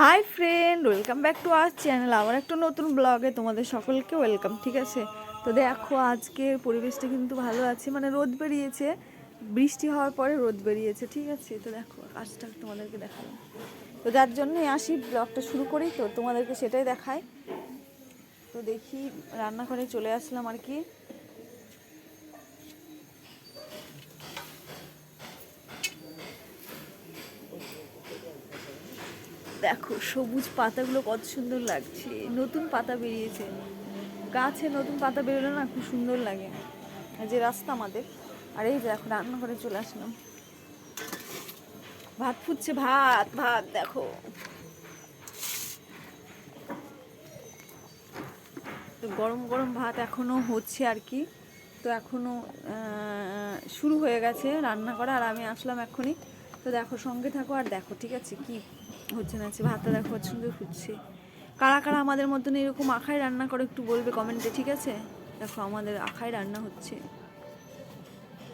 Hi friend welcome back to our channel আবার একটা নতুন ব্লগে তোমাদের সকলকে ওয়েলকাম ঠিক আছে? তো দেখো, আজকের পরিবেশটা কিন্তু ভালো আছে। মানে রোদ বেরিয়েছে। বৃষ্টি হওয়ার পরে রোদ বেরিয়েছে, ঠিক আছে? তো দেখো আজটা তোমাদেরকে দেখালাম। তো যার জন্যই আসি ব্লগটা শুরু করি। তো তোমাদেরকে সেটাই দেখাই। তো দেখি, রান্নাঘরে চলে আসলাম আর কি। দেখো, সবুজ পাতাগুলো কত সুন্দর লাগছে। নতুন পাতা বেরিয়েছে। গাছে নতুন পাতা বেরোলে না খুব সুন্দর লাগে। যে রাস্তা আমাদের। আর এই দেখো, রান্নাঘরে চলে আসলাম। ভাত ফুটছে, ভাত ভাত, দেখো। তো গরম গরম ভাত এখনও হচ্ছে আর কি। তো এখনও শুরু হয়ে গেছে রান্না করা। আর আমি আসলাম এখনই তো দেখো, সঙ্গে থাকো আর দেখো, ঠিক আছে? কি হচ্ছে না ভাতটা দেখো সুন্দর ফুটছে কারা কারা আমাদের মতন এরকম আখায় রান্না করে একটু বলবে কমেন্টে, ঠিক আছে? দেখো আমাদের আখায় রান্না হচ্ছে।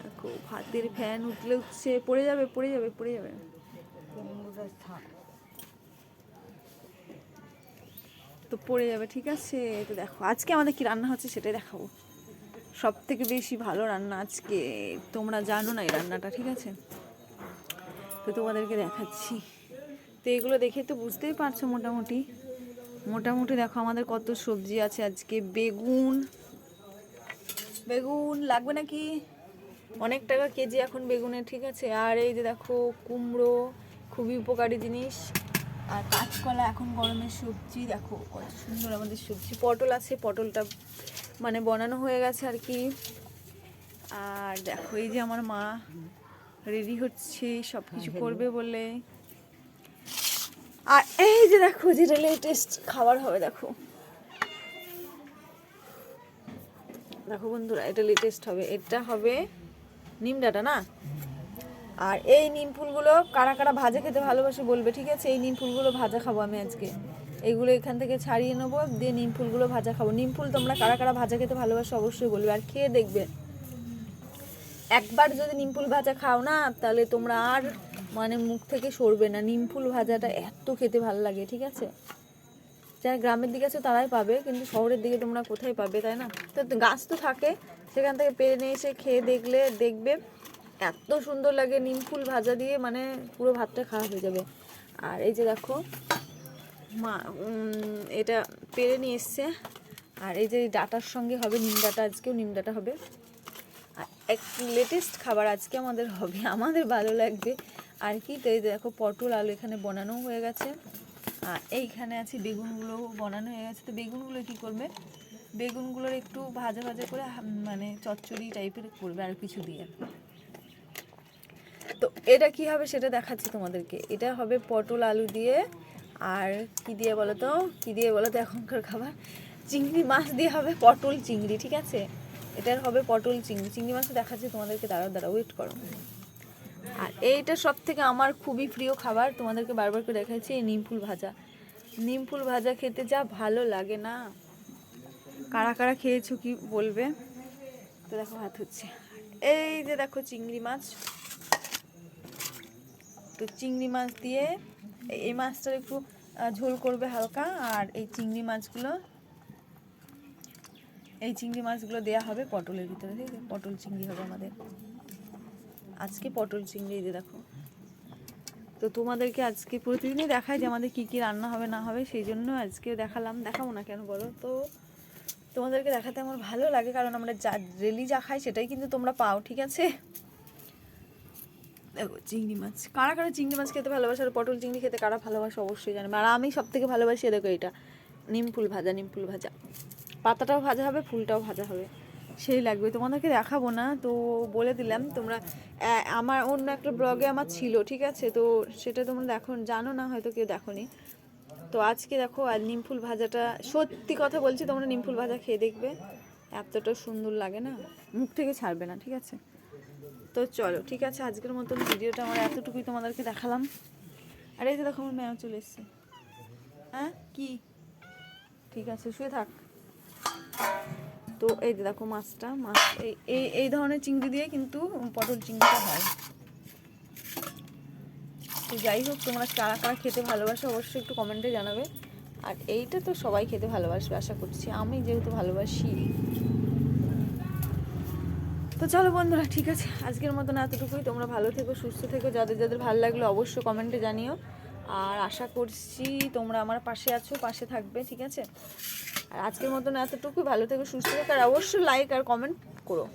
দেখো, ভাতের ফ্যান উঠলে উঠছে পড়ে যাবে পড়ে যাবে পড়ে যাবে। তো পড়ে যাবে, ঠিক আছে? তো দেখো, আজকে আমাদের কি রান্না হচ্ছে সেটাই দেখাবো। সব থেকে বেশি ভালো রান্না আজকে, তোমরা জানো না এই রান্নাটা, ঠিক আছে? তো তোমাদেরকে দেখাচ্ছি। তো এগুলো দেখে তো বুঝতেই পারছ মোটামুটি। মোটামুটি দেখো আমাদের কত সবজি আছে আজকে। বেগুন বেগুন লাগবে নাকি? অনেক টাকা কেজি এখন বেগুনের ঠিক আছে? আর এই যে দেখো কুমড়ো খুবই উপকারী জিনিস। আর কাঁচকলা এখন গরমের সবজি দেখো কত সুন্দর আমাদের সবজি। পটল আছে পটলটা মানে বানানো হয়ে গেছে আর কি। আর দেখো এই যে আমার মা রেডি হচ্ছে সব কিছু করবে বলে। আর এই যে দেখো যেটা লেটেস্ট খাবার হবে, দেখো। দেখো বন্ধুরা, এটা লেটেস্ট হবে। এটা হবে নিম ডাটা, না? আর এই নিম ফুলগুলো কারা কারা ভাজা খেতে ভালোবাসে বলবে, ঠিক আছে? এই নিম ফুলগুলো ভাজা খাব আমি আজকে। এইগুলো এখান থেকে ছাড়িয়ে নেব, দিয়ে নিম ফুলগুলো ভাজা খাব। নিম ফুল তোমরা কারা কারা ভাজা খেতে ভালোবাসো অবশ্যই বলবে, আর খেয়ে দেখবে। একবার যদি নিম ফুল ভাজা খাও না, তাহলে তোমরা আর মানে মুখ থেকে সরবে না। নিমফুল ভাজাটা এত খেতে ভালো লাগে, ঠিক আছে? যারা গ্রামের দিকে আছে তারাই পাবে, কিন্তু শহরের দিকে তোমরা কোথায় পাবে, তাই না? তো গাছ তো থাকে, সেখান থেকে পেরে নিয়ে এসে খেয়ে দেখলে, দেখবে এত সুন্দর লাগে নিমফুল ভাজা দিয়ে মানে পুরো ভাতটা খাওয়া হয়ে যাবে। আর এই যে দেখো, মা এটা পেরে নিয়ে এসছে। আর এই যে ডাটার সঙ্গে হবে নিম ডাটা, আজকেও নিম ডাটা হবে। আর এক লেটেস্ট খাবার আজকে আমাদের হবে, আমাদের ভালো লাগবে। আর কি, তো এই দেখো পটল আলু এখানে বানানো হয়ে গেছে। আর এইখানে আছে বেগুনগুলো বানানো হয়ে গেছে। তো বেগুনগুলো কি করবে? বেগুনগুলোর একটু ভাজা ভাজা করে মানে চচ্চড়ি টাইপের করবে আর কিছু দিয়ে। তো এটা কি হবে সেটা দেখাচ্ছি তোমাদেরকে। এটা হবে পটল আলু দিয়ে, আর কি দিয়ে বলো তো কি দিয়ে বলো তো এখনকার খাবার? চিংড়ি মাছ দিয়ে হবে পটল চিংড়ি, ঠিক আছে? এটার হবে পটল চিংড়ি। চিংড়ি মাছ দেখাচ্ছি তোমাদেরকে, দাঁড়াও দাঁড়াও ওয়েট করো। এইটা সব থেকে আমার খুবই প্রিয় খাবার। তোমাদেরকে বারবার করে দেখাচ্ছি এই নিমফুল ভাজা। নিমফুল ভাজা খেতে যা ভালো লাগে না। কারা কারা খেয়েছো কি বলবে? তো দেখো ভাত হচ্ছে এই যে দেখো চিংড়ি মাছ। তো চিংড়ি মাছ দিয়ে এই মাছটার একটু ঝোল করবে হালকা আর এই চিংড়ি মাছগুলো এই চিংড়ি মাছগুলো দেয়া হবে পটলের ভিতরে। ঠিক আছে পটল চিংড়ি হবে আমাদের। আজকে পটল চিংড়ি এই যে দেখো। তো তোমাদেরকে আজকে প্রতিদিনই দেখায় যে আমাদের কী কী রান্না হবে, না হবে, সেই জন্য আজকে দেখালাম। দেখাবো না কেন বলো? তো তোমাদেরকে দেখাতে আমার ভালো লাগে, কারণ আমরা যা রেলি যা খাই সেটাই কিন্তু তোমরা পাও, ঠিক আছে? দেখো, চিংড়ি মাছ। কারা কারা চিংড়ি মাছ খেতে ভালোবাসে আর পটল চিংড়ি খেতে কারা ভালোবাসে অবশ্যই জানবে আর আমি সব থেকে ভালোবাসি দেখো এটা নিম ফুল ভাজা নিম ফুল ভাজা। পাতাটাও ভাজা হবে, ফুলটাও ভাজা হবে। সেই লাগবে। তোমাদেরকে দেখাবো না, তো বলে দিলাম তোমরা আমার অন্য একটা ব্লগে আমার ছিল, ঠিক আছে? তো সেটা তোমরা দেখো, জানো না, হয়তো কেউ দেখোনি। তো আজকে দেখো, আর নিমফুল ভাজাটা, সত্যি কথা বলছি, তোমরা নিমফুল ভাজা খেয়ে দেখবে। এতটা সুন্দর লাগে না, মুখ থেকে ছাড়বে না, ঠিক আছে? তো চলো, ঠিক আছে, আজকের মতন ভিডিওটা আমার এতটুকুই তোমাদেরকে দেখালাম। আর এই দেখো, আমার ম্যাও চলে এসছে। হ্যাঁ? কি? ঠিক আছে, শুয়ে থাক। তো এই দেখো মাছটা, মাছ এই এই ধরনের চিংড়ি দিয়ে কিন্তু পটল চিংড়িটা হয়। তো যাই হোক, তোমরা কারা কারা খেতে ভালোবাসো অবশ্যই একটু কমেন্টে জানাবে। আর এইটা তো সবাই খেতে ভালোবাসবে, আশা করছি। আমি যেহেতু ভালোবাসি। তো চলো বন্ধুরা, ঠিক আছে। আজকের মতন এতটুকুই। তোমরা ভালো থেকো, সুস্থ থেকো। যাদের যাদের ভালো লাগল অবশ্যই কমেন্টে জানিও। আর আশা করছি তোমরা আমার পাশে আছো, পাশে থাকবে, ঠিক আছে? আর আজকের মতন এতটুকুই, ভালো থেকো, সুস্থ থেকো, আর অবশ্যই লাইক আর কমেন্ট করো।